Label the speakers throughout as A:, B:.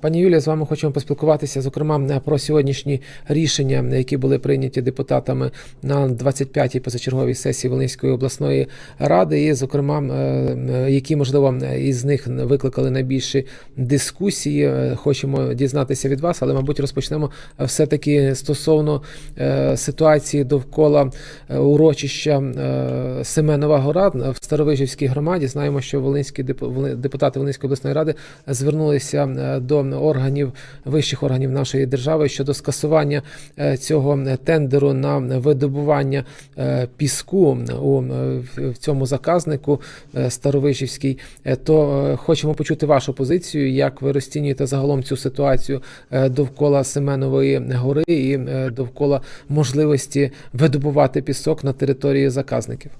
A: Пані Юлія, з вами хочемо поспілкуватися, зокрема, про сьогоднішні рішення, які були прийняті депутатами на 25-й позачерговій сесії Волинської обласної ради, і, зокрема, е, які можливо із них викликали найбільші дискусії. Е, Хочемо дізнатися від вас, але, мабуть, розпочнемо все-таки стосовно е, ситуації довкола урочища Семенова Гора в Старовижівській громаді. Знаємо, що волинські депу- депутати Волинської обласної ради звернулися е, до органів вищих органів нашої держави щодо скасування е, цього тендеру на видобування е, піску у е, в- цьому заказнику е, Старовижівській. Е, То е, хочемо почути вашу позицію, як ви розцінюєте загалом цю ситуацію е, довкола Семенової гори і е, довкола можливості видобувати пісок на території заказників.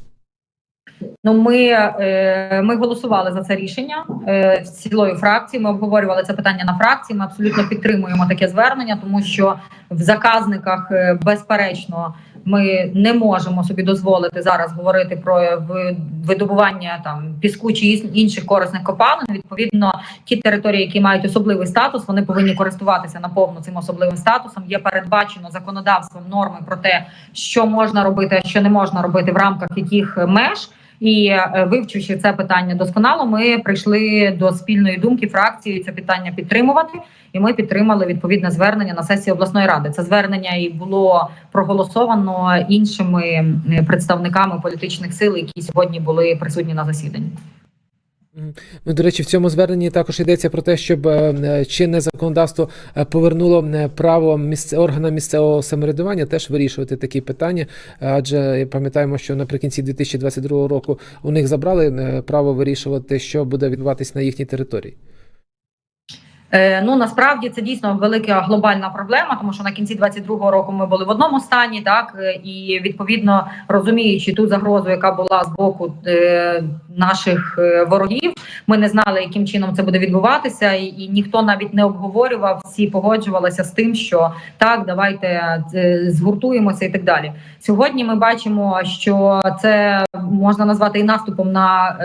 B: Ну, ми, е, ми голосували за це рішення е, з цілою фракції. Ми обговорювали це питання на фракції. Ми абсолютно підтримуємо таке звернення, тому що в заказниках, е, безперечно, ми не можемо собі дозволити зараз говорити про видобування там піску чи інших корисних копалин. Відповідно, ті території, які мають особливий статус, вони повинні користуватися наповну цим особливим статусом. Є передбачено законодавством норми про те, що можна робити, а що не можна робити в рамках яких меж. І е, вивчивши це питання досконало, ми прийшли до спільної думки фракції це питання підтримувати. І ми підтримали відповідне звернення на сесії обласної ради. Це звернення і було проголосовано іншими представниками політичних сил, які сьогодні були присутні на засіданні.
A: Ну, до речі, в цьому зверненні також йдеться про те, щоб е, е, чинне законодавство е, повернуло право місце органам місцевого самоврядування теж вирішувати такі питання. Адже пам'ятаємо, що наприкінці 2022 року у них забрали право вирішувати, що буде відбуватись на їхній території.
B: Е, ну насправді це дійсно велика глобальна проблема, тому що на кінці 22-го року ми були в одному стані, так е, і відповідно розуміючи ту загрозу, яка була з боку е, наших ворогів, ми не знали, яким чином це буде відбуватися, і, і ніхто навіть не обговорював. Всі погоджувалися з тим, що так, давайте згуртуємося і так далі. Сьогодні ми бачимо, що це можна назвати і наступом на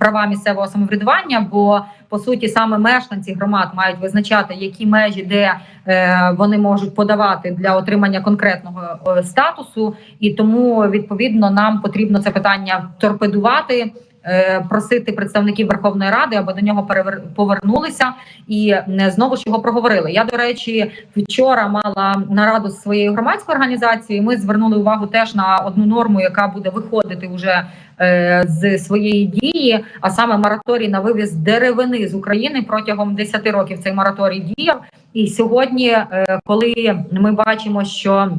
B: права місцевого самоврядування, бо по суті саме мешканці громад мають визначати, які межі, де е, вони можуть подавати для отримання конкретного е, статусу, і тому відповідно нам потрібно це питання торпедувати. Е, Просити представників Верховної Ради, аби до нього повернулися і е, знову ж його проговорили. Я до речі, вчора мала нараду з своєю громадською організацією. Ми звернули увагу теж на одну норму, яка буде виходити вже е, з своєї дії, а саме мораторій на вивіз деревини з України протягом 10 років цей мораторій діяв. І сьогодні, коли ми бачимо, що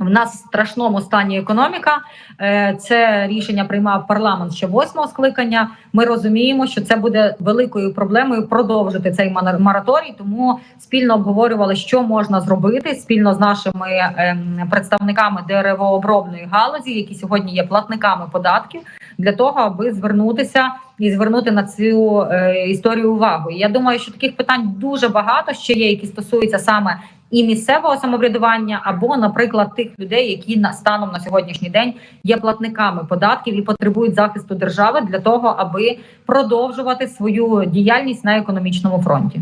B: в нас в страшному стані економіка. Е, Це рішення приймав парламент ще восьмого скликання. Ми розуміємо, що це буде великою проблемою продовжити цей мораторій. Тому спільно обговорювали, що можна зробити спільно з нашими ем, представниками деревообробної галузі, які сьогодні є платниками податків, для того, аби звернутися і звернути на цю е, історію увагу. Я думаю, що таких питань дуже багато ще є, які стосуються саме і місцевого самоврядування, або, наприклад, тих людей, які на станом на сьогоднішній день є платниками податків і потребують захисту держави для того, аби продовжувати свою діяльність на економічному фронті.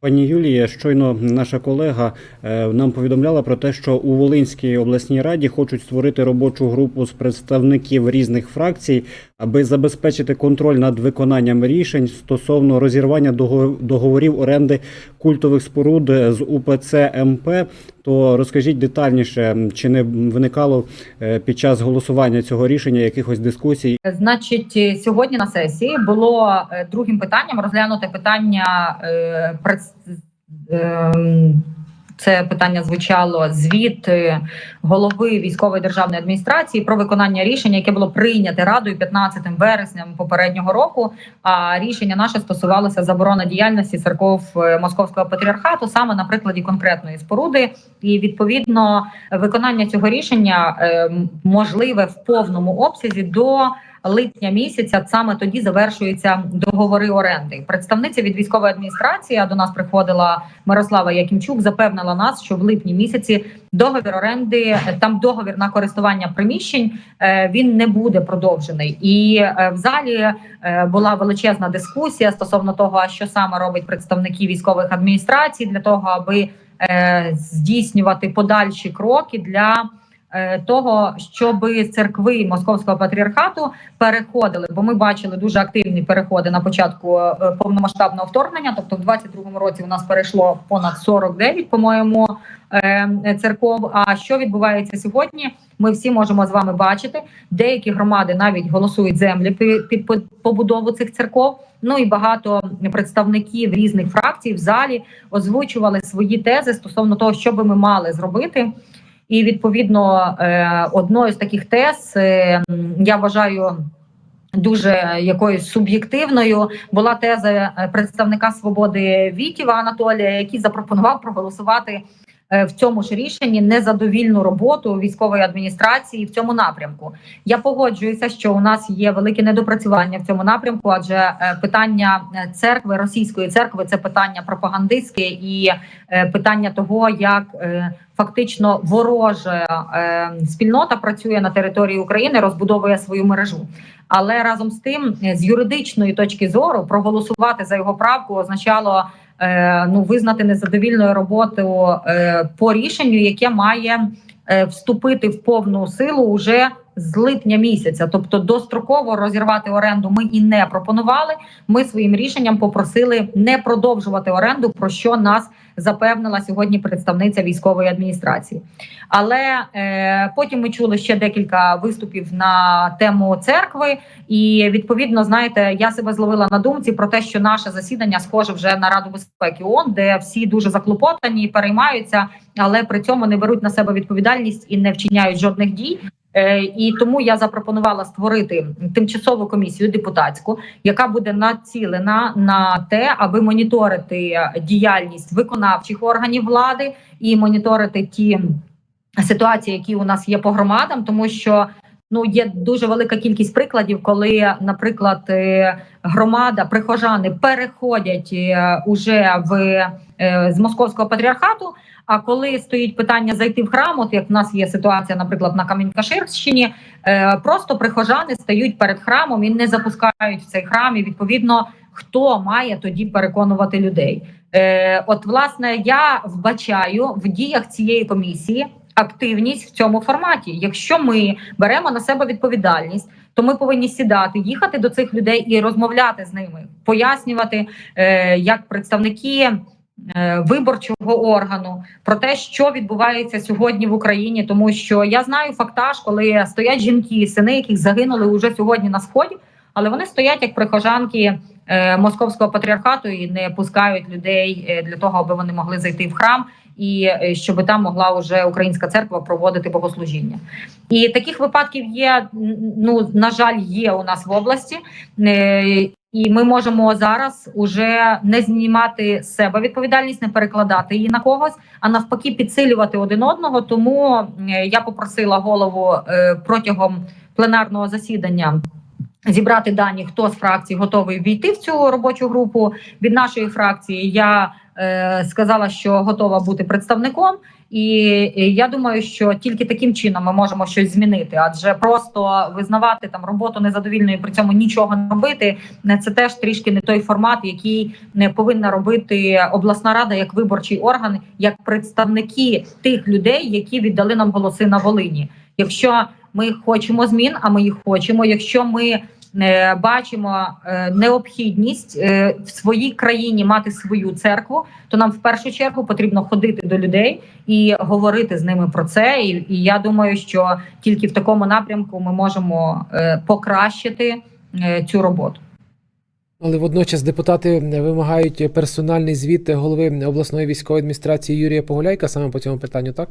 C: Пані Юлія, щойно наша колега е, нам повідомляла про те, що у Волинській обласній раді хочуть створити робочу групу з представників різних фракцій, аби забезпечити контроль над виконанням рішень стосовно розірвання дого- договорів оренди культових споруд з УПЦ МП. То розкажіть детальніше, чи не виникало е, під час голосування цього рішення якихось дискусій
B: Значить, е, сьогодні на сесії було е, другим питанням розглянути питання е, це питання звучало звіт голови військової державної адміністрації про виконання рішення, яке було прийняте радою 15 вересня попереднього року. А рішення наше стосувалося заборони діяльності церков е, московського патріархату, саме на прикладі конкретної споруди, і відповідно виконання цього рішення е, можливе в повному обсязі до липня місяця саме тоді завершуються договори оренди. Представниця від військової адміністрації до нас приходила Мирослава Якимчук, запевнила нас, що в липні місяці договір оренди там договір на користування приміщень е, він не буде продовжений. І е, в залі е, була величезна дискусія стосовно того, що саме робить представники військових адміністрацій для того, аби здійснювати подальші кроки для. Е, Того, щоб церкви московського патріархату переходили, бо ми бачили дуже активні переходи на початку е, повномасштабного вторгнення. Тобто, в 22-му році у нас перейшло понад 49, по-моєму, е, церков. А що відбувається сьогодні? Ми всі можемо з вами бачити. Деякі громади навіть голосують землі під побудову цих церков. Ну і багато представників різних фракцій в залі озвучували свої тези стосовно того, що би ми мали зробити. І відповідно е, одною з таких тез е, я вважаю. Дуже якоюсь суб'єктивною була теза е, представника свободи Вітіва Анатолія, який запропонував проголосувати в цьому ж рішенні незадовільну роботу військової адміністрації в цьому напрямку. Я погоджуюся, що у нас є велике недопрацювання в цьому напрямку, адже е, питання е, церкви, російської церкви це питання пропагандистське і е, питання того, як е, фактично ворожа е, спільнота працює на території України, розбудовує свою мережу. Але разом з тим, е, з юридичної точки зору, проголосувати за його правку означало е, ну визнати незадовільною роботу е, по рішенню, яке має е, вступити в повну силу уже з липня місяця. Тобто достроково розірвати оренду ми і не пропонували. Ми своїм рішенням попросили не продовжувати оренду, про що нас запевнила сьогодні представниця військової адміністрації. Але е, потім ми чули ще декілька виступів на тему церкви, і відповідно, знаєте, я себе зловила на думці про те, що наше засідання схоже вже на Раду безпеки ООН, де всі дуже заклопотані переймаються, але при цьому не беруть на себе відповідальність і не вчиняють жодних дій. Е, І тому я запропонувала створити тимчасову комісію депутатську, яка буде націлена на те, аби моніторити діяльність виконавчих органів влади і моніторити ті ситуації, які у нас є по громадам, тому що ну є дуже велика кількість прикладів, коли, наприклад, е, громада, прихожани переходять е, уже в е, з московського патріархату. А коли стоїть питання зайти в храм, от як в нас є ситуація, наприклад, на Камінь-Каширщині, просто прихожани стають перед храмом і не запускають в цей храм. І відповідно, хто має тоді переконувати людей? От, власне, я вбачаю в діях цієї комісії активність в цьому форматі. Якщо ми беремо на себе відповідальність, то ми повинні сідати, їхати до цих людей і розмовляти з ними, пояснювати е, як представники. е, Виборчого органу про те, що відбувається сьогодні в Україні, тому що я знаю фактаж, коли стоять жінки, сини, яких загинули уже сьогодні на сході, але вони стоять як прихожанки е, московського патріархату і не пускають людей е, для того, аби вони могли зайти в храм, і е, щоб там могла уже українська церква проводити богослужіння. І таких випадків є. Ну на жаль, є у нас в області. Е, І ми можемо зараз уже не знімати з себе відповідальність, не перекладати її на когось, а навпаки, підсилювати один одного. Тому е, я попросила голову протягом пленарного засідання зібрати дані, хто з фракцій готовий війти в цю робочу групу. Від нашої фракції я сказала, що готова бути представником, і я думаю, що тільки таким чином ми можемо щось змінити, адже просто визнавати там роботу незадовільною, при цьому нічого не робити. Це теж трішки не той формат, який не повинна робити обласна рада як виборчий орган, як представники тих людей, які віддали нам голоси на Волині. Якщо ми хочемо змін, а ми їх хочемо. Якщо ми е, бачимо е, необхідність е, в своїй країні мати свою церкву, то нам в першу чергу потрібно ходити до людей і говорити з ними про це. І, я думаю, що тільки в такому напрямку ми можемо е, покращити е, цю роботу.
A: Але водночас депутати вимагають персональний звіт голови обласної військової адміністрації Юрія Погуляйка саме по цьому питанню, так?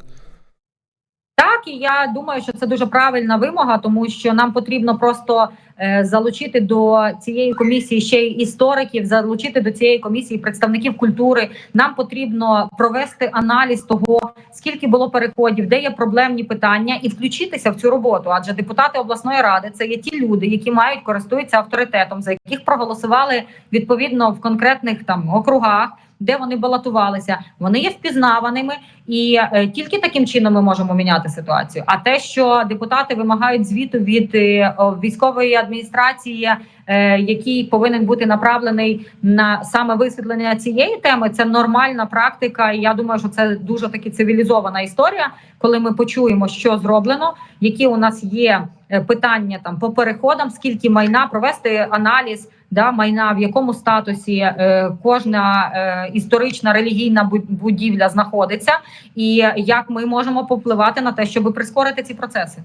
B: Так, і я думаю, що це дуже правильна вимога, тому що нам потрібно просто е, залучити до цієї комісії ще й істориків, залучити до цієї комісії представників культури. Нам потрібно провести аналіз того, скільки було переходів, де є проблемні питання, і включитися в цю роботу. Адже депутати обласної ради це є ті люди, які мають користуються авторитетом, за яких проголосували відповідно в конкретних там округах. Де вони балотувалися, вони є впізнаваними, і е, тільки таким чином ми можемо міняти ситуацію. А те, що депутати вимагають звіту від е, військової адміністрації, е, який повинен бути направлений на саме висвітлення цієї теми, це нормальна практика. І я думаю, що це дуже таки цивілізована історія, коли ми почуємо, що зроблено, які у нас є питання там по переходам, скільки майна провести аналіз. Да, майна в якому статусі е, кожна е, історична релігійна бу- будівля знаходиться, і як ми можемо попливати на те, щоб прискорити ці процеси.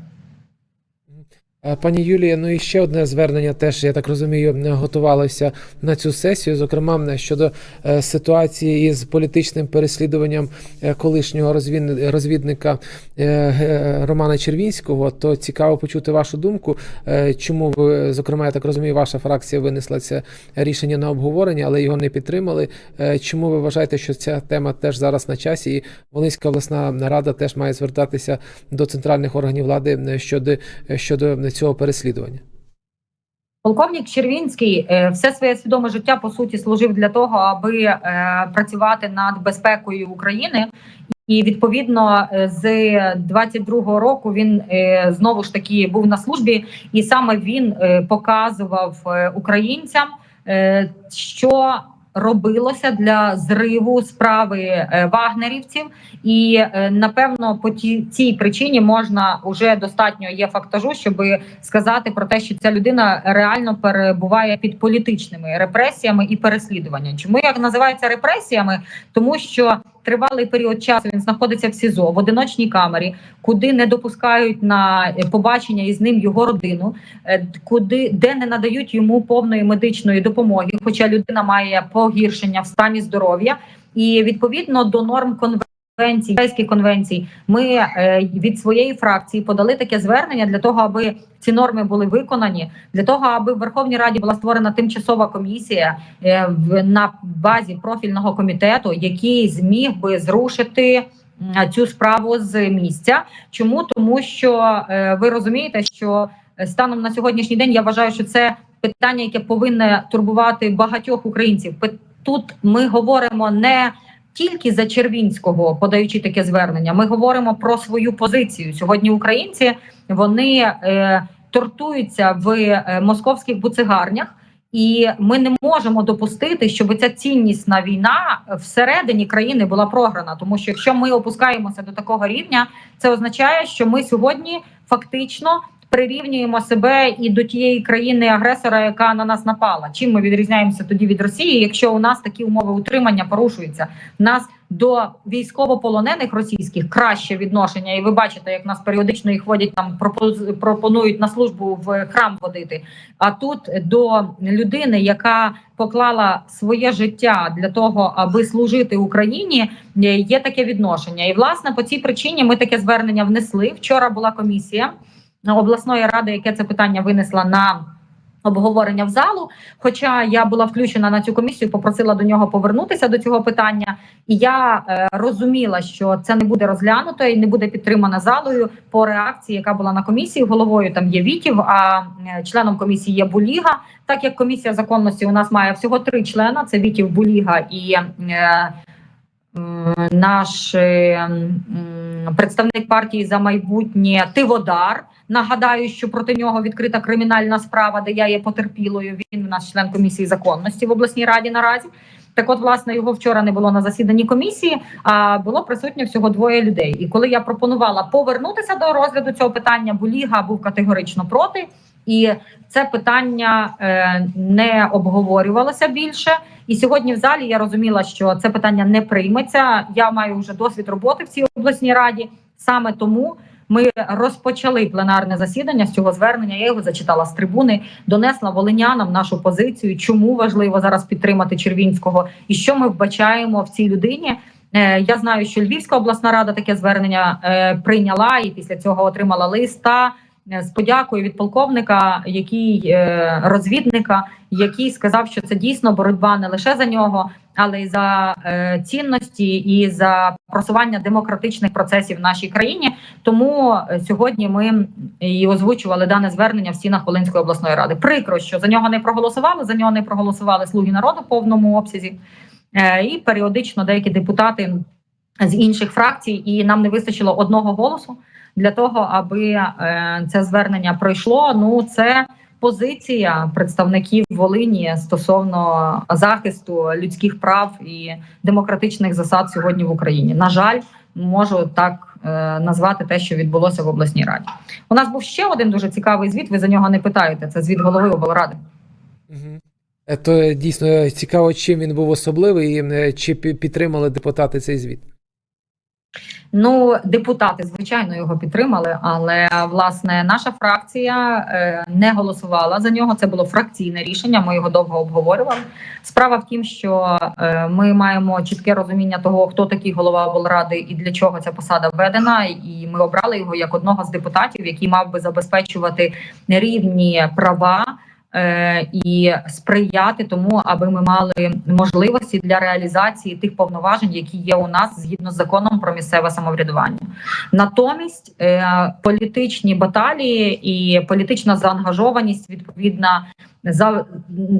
A: Е, Пані Юлія, ну і ще одне звернення теж, я так розумію, готувалося на цю сесію, зокрема щодо е, ситуації із політичним переслідуванням е, колишнього розвідника Романа Червінського. То цікаво почути вашу думку. Чому ви, зокрема, я так розумію, ваша фракція винесла це рішення на обговорення, але його не підтримали. Чому ви вважаєте, що ця тема теж зараз на часі? І Волинська обласна рада теж має звертатися до центральних органів влади е, щодо, цього переслідування?
B: Полковник Червінський е, все своє свідоме життя по суті служив для того, аби е, працювати над безпекою України. І відповідно е, з 22-го року він знову ж таки був на службі, і саме він показував українцям, що робилося для зриву справи е, вагнерівців. І е, напевно, по цій причині можна уже достатньо є фактажу, щоб сказати про те, що ця людина реально перебуває під політичними репресіями і переслідуванням. Чому як називається репресіями? Тому що тривалий період часу він знаходиться в СІЗО в одиночній камері, куди не допускають на е, побачення із ним його родину, е, куди де не надають йому повної медичної допомоги, хоча людина має погіршення в стані здоров'я, і відповідно до норм конвенції. Конвенцій, Європейських конвенцій, ми е, від своєї фракції подали таке звернення для того, аби ці норми були виконані, для того, аби в Верховній Раді була створена тимчасова комісія е, на базі профільного комітету, який зміг би зрушити цю справу з місця. Чому тому, що е, ви розумієте, що станом на сьогоднішній день я вважаю, що це питання, яке повинне турбувати багатьох українців. Тут ми говоримо не тільки за Червінського, подаючи таке звернення, ми говоримо про свою позицію. Сьогодні українці вони е, тортуються в е, московських буцегарнях. І ми не можемо допустити, щоб ця ціннісна війна всередині країни була програна. Тому що якщо ми опускаємося до такого рівня, це означає, що ми сьогодні фактично прирівнюємо себе і до тієї країни агресора, яка на нас напала. Чим ми відрізняємося тоді від Росії, якщо у нас такі умови утримання порушуються? Нас до військовополонених російських краще відношення, і ви бачите, як нас періодично їх водять там пропонують на службу в храм водити. А тут до людини, яка поклала своє життя для того, аби служити Україні, є таке відношення. І власне по цій причині ми таке звернення внесли. Вчора була комісія обласної ради, яке це питання винесла на. Обговорення в залу, хоча я була включена на цю комісію, попросила до нього повернутися до цього питання, і я е, розуміла, що це не буде розглянуто і не буде підтримано залою по реакції, яка була на комісії. Головою там є Вітів, а е, членом комісії є Буліга. Так як комісія законності у нас має всього три члена: це Вітів, Буліга і е, м, наш е, представник партії за майбутнє Тиводар. Нагадаю, що проти нього відкрита кримінальна справа, де я є потерпілою. Він у нас член комісії законності в обласній раді наразі. Так, от, власне, його вчора не було на засіданні комісії, а було присутньо всього двоє людей. І коли я пропонувала повернутися до розгляду цього питання, Буліга був категорично проти, і це питання е, не обговорювалося більше. І сьогодні в залі я розуміла, що це питання не прийметься. Я маю вже досвід роботи в цій обласній раді. Саме тому ми розпочали пленарне засідання з цього звернення. Я його зачитала з трибуни, донесла волинянам нашу позицію, чому важливо зараз підтримати Червінського і що ми вбачаємо в цій людині. Е, Я знаю, що Львівська обласна рада таке звернення е, прийняла і після цього отримала листа з подякою від полковника, який е, розвідника, який сказав, що це дійсно боротьба не лише за нього, але й за е, цінності і за просування демократичних процесів в нашій країні. Тому е, сьогодні ми і озвучували дане звернення в стінах Волинської обласної ради. Прикро, що за нього не проголосували. За нього не проголосували слуги народу в повному обсязі, Е, і періодично деякі депутати з інших фракцій, і нам не вистачило одного голосу для того, аби е, це звернення пройшло. Ну це позиція представників Волині стосовно захисту людських прав і демократичних засад сьогодні в Україні. На жаль, можу так е, назвати те, що відбулося в обласній раді. У нас був ще один дуже цікавий звіт. Ви за нього не питаєте. Це звіт голови облради.
A: Е, То дійсно цікаво, чим він був особливий, і чи пі- підтримали депутати цей звіт.
B: Ну, депутати, звичайно, його підтримали, але власне наша фракція е, не голосувала за нього. Це було фракційне рішення. Ми його довго обговорювали. Справа в тім, що е, ми маємо чітке розуміння того, хто такий голова облради і для чого ця посада введена. І ми обрали його як одного з депутатів, який мав би забезпечувати рівні права. Е, І сприяти тому, аби ми мали можливості для реалізації тих повноважень, які є у нас згідно з законом про місцеве самоврядування. Натомість е, політичні баталії і політична заангажованість відповідна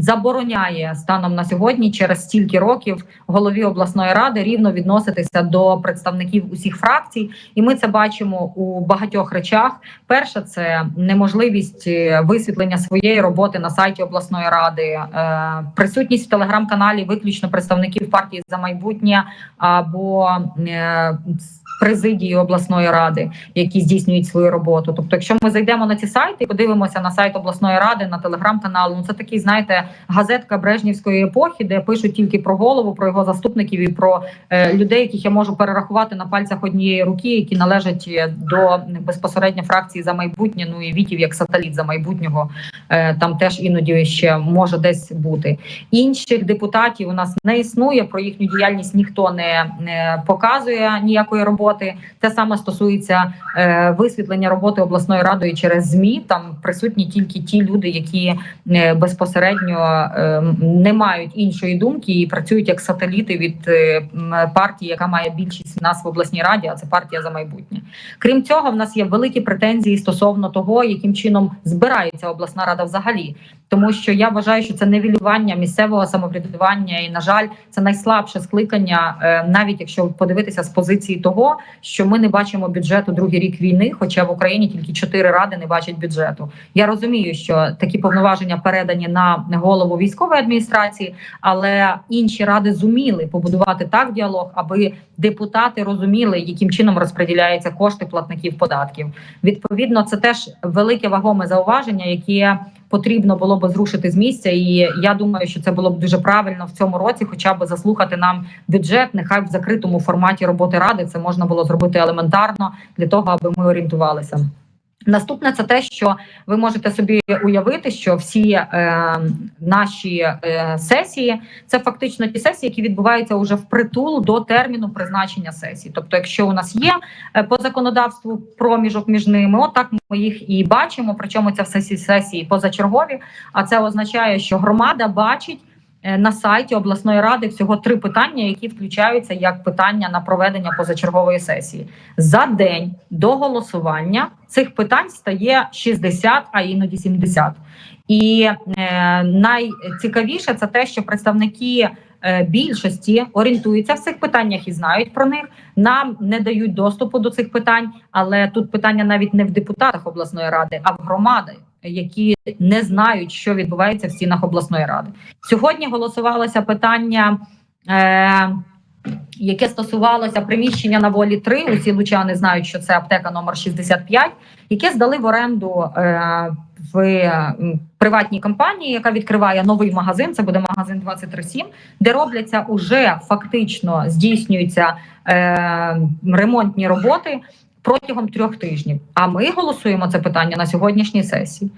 B: забороняє станом на сьогодні через стільки років голові обласної ради рівно відноситися до представників усіх фракцій, і ми це бачимо у багатьох речах. Перше, це неможливість е, висвітлення своєї роботи на сайті обласної ради, е, присутність в телеграм-каналі виключно представників партії за майбутнє або е, президії обласної ради, які здійснюють свою роботу. Тобто, якщо ми зайдемо на ці сайти і подивимося на сайт обласної ради, на телеграм-канал, ну це такий, знаєте, газетка Брежнівської епохи, де пишуть тільки про голову, про його заступників і про е, людей, яких я можу перерахувати на пальцях однієї руки, які належать е, до безпосередньо фракції за майбутнє. Ну і вітів як сателіт за майбутнього е, там теж іноді ще може десь бути. Інших депутатів у нас не існує. Про їхню діяльність ніхто не, не показує ніякої роботи. Те саме стосується е, висвітлення роботи обласної радою через змі. Там присутні тільки ті люди, які безпосередньо е, не мають іншої думки і працюють як сателіти від е, партії, яка має більшість в нас в обласній раді, а це партія за майбутнє. Крім цього, в нас є великі претензії стосовно того, яким чином збирається обласна рада взагалі. Тому що я вважаю, що це невілювання місцевого самоврядування, і на жаль, це найслабше скликання, е, навіть якщо подивитися з позиції того, що ми не бачимо бюджету другий рік війни, хоча в Україні тільки чотири ради не бачать бюджету. Я розумію, що такі повноваження передані на голову військової адміністрації, але інші ради зуміли побудувати так діалог, аби депутати розуміли, яким чином розподіляються кошти платників податків. Відповідно, це теж велике вагоме зауваження, яке потрібно було би зрушити з місця. І я думаю, що це було б дуже правильно в цьому році, хоча б заслухати нам бюджет, нехай в закритому форматі роботи ради це можна було зробити елементарно для того, аби ми орієнтувалися. Наступне це те, що ви можете собі уявити, що всі е, наші е, сесії це фактично ті сесії, які відбуваються уже впритул до терміну призначення сесії. Тобто, якщо у нас є е, по законодавству проміжок між ними, отак ми їх і бачимо. Причому це все сесії позачергові. А це означає, що громада бачить. е, На сайті обласної ради всього три питання, які включаються як питання на проведення позачергової сесії. За день до голосування цих питань стає 60, а іноді 70. І е, найцікавіше це те, що представники е, більшості орієнтуються в цих питаннях і знають про них. Нам не дають доступу до цих питань, але тут питання навіть не в депутатах обласної ради, а в громади, які не знають, що відбувається в стінах обласної ради. Сьогодні голосувалося питання. Е, яке стосувалося приміщення на волі 3, усі лучани знають, що це аптека номер 65, яке здали в оренду е, в приватній компанії, яка відкриває новий магазин. Це буде магазин 237, де робляться уже фактично здійснюються е, ремонтні роботи. Протягом трьох тижнів. А ми голосуємо це питання на сьогоднішній сесії.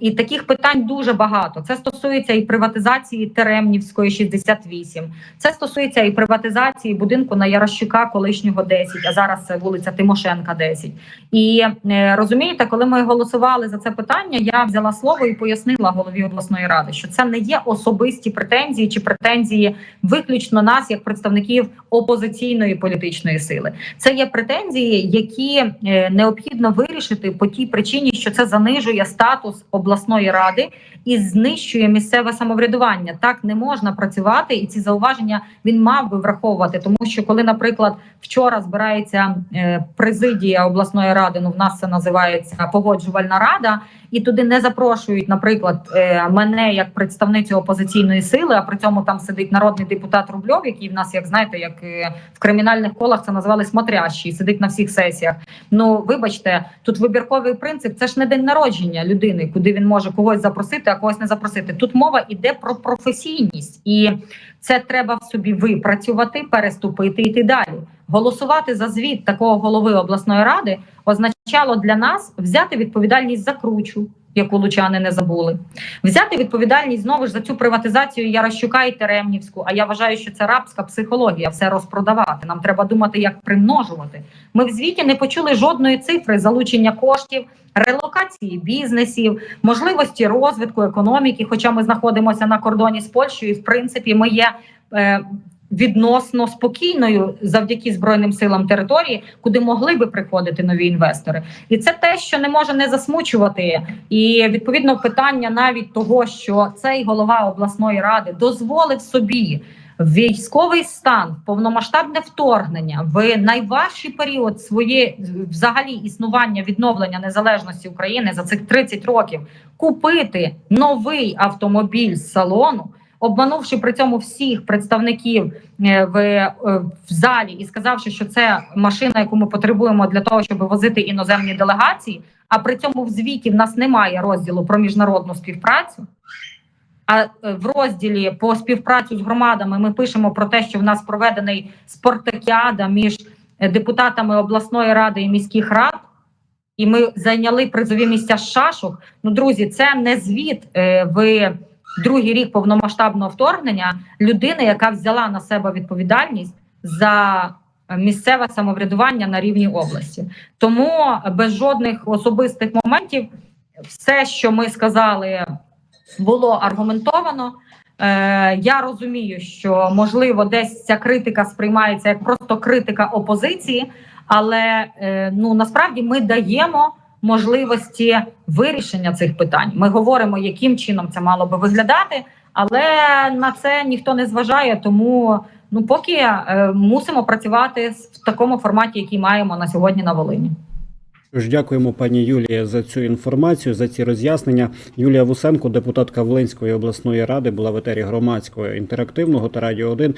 B: І таких питань дуже багато. Це стосується і приватизації Теремнівської 68, це стосується і приватизації будинку на Ярощука, колишнього 10, а зараз це вулиця Тимошенка 10. І е, розумієте, коли ми голосували за це питання, я взяла слово і пояснила голові обласної ради, що це не є особисті претензії чи претензії виключно нас, як представників опозиційної політичної сили. Це є претензії, які е, необхідно вирішити по тій причині, що це занижує статус обласної ради і знищує місцеве самоврядування. Так не можна працювати, і ці зауваження він мав би враховувати. Тому що, коли, наприклад, вчора збирається е, президія обласної ради, ну в нас це називається погоджувальна рада, і туди не запрошують, наприклад, е, мене як представницю опозиційної сили, а при цьому там сидить народний депутат Рубльов, який в нас, як знаєте, як е, в кримінальних колах це називали смотрящий, сидить на всіх сесіях. Ну вибачте, тут вибірковий принцип. Це ж не день народження людини, куди він може когось запросити, а когось не запросити. Тут мова йде про професійність, і це треба в собі випрацювати, переступити йти далі. Голосувати за звіт такого голови обласної ради означало для нас взяти відповідальність за кручу, яку лучани не забули, взяти відповідальність знову ж за цю приватизацію Ярощука і Теремнівську. А я вважаю, що це рабська психологія, все розпродавати. Нам треба думати, як примножувати. Ми в звіті не почули жодної цифри залучення коштів, релокації бізнесів, можливості розвитку економіки. Хоча ми знаходимося на кордоні з Польщею, і в принципі ми є. Е, Відносно спокійною завдяки збройним силам території, куди могли би приходити нові інвестори, і це те, що не може не засмучувати. І відповідно питання навіть того, що цей голова обласної ради дозволив собі військовий стан, повномасштабне вторгнення в найважчий період своє взагалі існування відновлення незалежності України за цих 30 років купити новий автомобіль з салону. Обманувши при цьому всіх представників е, в, е, в залі і сказавши, що це машина, яку ми потребуємо для того, щоб возити іноземні делегації. А при цьому в звіті в нас немає розділу про міжнародну співпрацю. А е, в розділі по співпрацю з громадами ми пишемо про те, що в нас проведений спартакіада між депутатами обласної ради і міських рад, і ми зайняли призові місця з шашок. Ну, друзі, це не звіт е, в другий рік повномасштабного вторгнення людини, яка взяла на себе відповідальність за е, місцеве самоврядування на рівні області. Тому без жодних особистих моментів, все, що ми сказали, було аргументовано. Е, я розумію, що можливо десь ця критика сприймається як просто критика опозиції, але е, ну насправді ми даємо можливості вирішення цих питань. Ми говоримо, яким чином це мало би виглядати, але на це ніхто не зважає. Тому ну поки е, мусимо працювати в такому форматі, який маємо на сьогодні на Волині.
C: Тож дякуємо пані Юлії за цю інформацію, за ці роз'яснення. Юлія Вусенко, депутатка Волинської обласної ради, була в етері громадського інтерактивного та радіо 1.